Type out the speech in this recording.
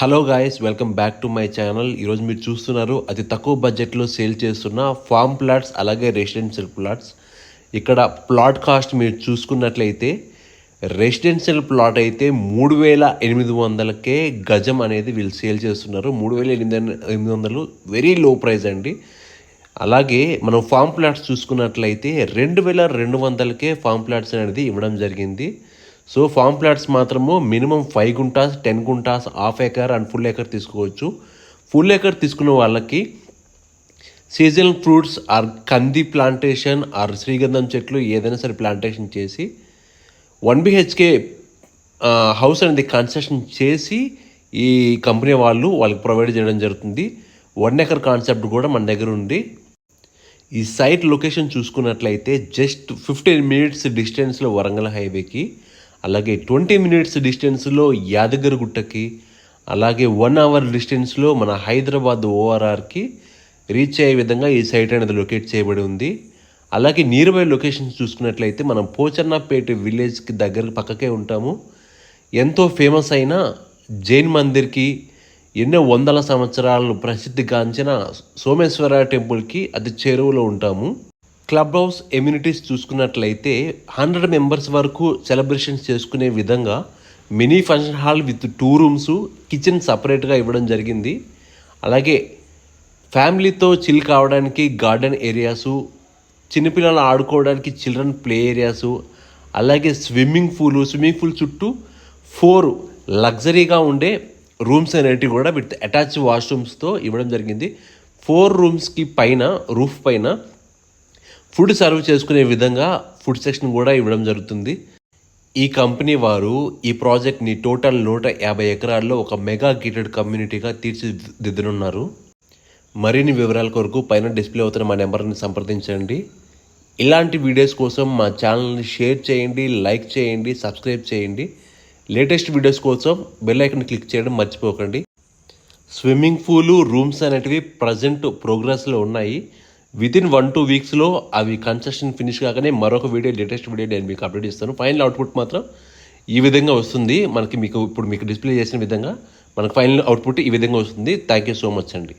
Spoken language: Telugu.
Hello guys welcome back to my channel. ఈరోజు మీరు చూస్తున్నారు అతి తక్కువ బడ్జెట్లో సేల్ చేస్తున్న ఫామ్ ప్లాట్స్ అలాగే రెసిడెన్షియల్ ప్లాట్స్. ఇక్కడ ప్లాట్ కాస్ట్ మీరు చూసుకున్నట్లయితే రెసిడెన్షియల్ ప్లాట్ అయితే మూడు వేల ఎనిమిది వందలకే గజం అనేది వీళ్ళు సేల్ చేస్తున్నారు. మూడు వేల ఎనిమిది ఎనిమిది వందలు వెరీ లో ప్రైస్ అండి. అలాగే మనం ఫామ్ ప్లాట్స్ చూసుకున్నట్లయితే రెండు వేల రెండు వందలకే ఫామ్ ప్లాట్స్ అనేది ఇవ్వడం జరిగింది. సో ఫామ్ ప్లాట్స్ మాత్రము minimum five guntas ten guntas half acre and full acre తీసుకోవచ్చు. ఫుల్ ఏకర్ తీసుకున్న వాళ్ళకి సీజనల్ ఫ్రూట్స్ ఆర్ కంది ప్లాంటేషన్ ఆర్ శ్రీగంధం చెట్లు ఏదైనా సరే ప్లాంటేషన్ చేసి వన్ బిహెచ్కే హౌస్ అనేది కన్స్ట్రక్షన్ చేసి ఈ కంపెనీ వాళ్ళు వాళ్ళకి ప్రొవైడ్ చేయడం జరుగుతుంది. వన్ ఎకర్ కాన్సెప్ట్ కూడా మన దగ్గర ఉంది. ఈ సైట్ లొకేషన్ చూసుకున్నట్లయితే జస్ట్ ఫిఫ్టీన్ మినిట్స్ డిస్టెన్స్లో వరంగల్ హైవేకి అలాగే ట్వంటీ మినిట్స్ డిస్టెన్స్లో యాదగిరిగుట్టకి అలాగే వన్ అవర్ డిస్టెన్స్లో మన హైదరాబాద్ ఓఆర్ఆర్కి రీచ్ అయ్యే విధంగా ఈ సైట్ అనేది లొకేట్ చేయబడి ఉంది. అలాగే నియర్ బై లొకేషన్స్ చూసుకున్నట్లయితే మనం పోచన్నపేట విలేజ్కి దగ్గర పక్కకే ఉంటాము. ఎంతో ఫేమస్ అయిన జైన్ మందిర్కి ఎన్నో వందల సంవత్సరాలు ప్రసిద్ధిగాంచిన సోమేశ్వర టెంపుల్కి అతి చేరువలో ఉంటాము. క్లబ్ హౌస్ ఎమ్యూనిటీస్ చూసుకున్నట్లయితే హండ్రెడ్ మెంబర్స్ వరకు సెలబ్రేషన్స్ చేసుకునే విధంగా mini function hall with two rooms kitchen సపరేట్గా ఇవ్వడం జరిగింది. అలాగే ఫ్యామిలీతో చిల్ కావడానికి గార్డెన్ ఏరియాసు చిన్నపిల్లలు ఆడుకోవడానికి చిల్డ్రన్ ప్లే ఏరియాసు అలాగే స్విమ్మింగ్ పూల్ స్విమ్మింగ్ పూల్ చుట్టూ ఫోర్ లగ్జరీగా ఉండే రూమ్స్ అనేటివి కూడా విత్ అటాచ్ వాష్రూమ్స్తో ఇవ్వడం జరిగింది. ఫోర్ రూమ్స్కి పైన రూఫ్ పైన ఫుడ్ సర్వ్ చేసుకునే విధంగా ఫుడ్ సెక్షన్ కూడా ఇవ్వడం జరుగుతుంది. ఈ కంపెనీ వారు ఈ ప్రాజెక్ట్ని టోటల్ నూట యాభై ఎకరాల్లో ఒక మెగా గేటెడ్ కమ్యూనిటీగా తీర్చిదిద్దనున్నారు. మరిన్ని వివరాల కొరకు పైన డిస్ప్లే అవుతున్న మా నెంబర్ని సంప్రదించండి. ఇలాంటి వీడియోస్ కోసం మా ఛానల్ని షేర్ చేయండి లైక్ చేయండి సబ్స్క్రైబ్ చేయండి. లేటెస్ట్ వీడియోస్ కోసం బెల్ ఐకన్ క్లిక్ చేయడం మర్చిపోకండి. స్విమ్మింగ్ పూలు రూమ్స్ అనేటివి ప్రజెంట్ ప్రోగ్రెస్లో ఉన్నాయి. వితిన్ వన్ టూ వీక్స్లో అవి కన్స్ట్రక్షన్ ఫినిష్ కాగానే మరొక వీడియో లేటెస్ట్ వీడియో నేను మీకు అప్డేట్ ఇస్తాను ఫైనల్ అవుట్పుట్ మాత్రం ఈ విధంగా వస్తుంది. మనకి మీకు ఇప్పుడు మీకు డిస్ప్లే చేసిన విధంగా మనకు ఫైనల్ అవుట్పుట్ ఈ విధంగా వస్తుంది. థ్యాంక్ యూ సో మచ్ అండి.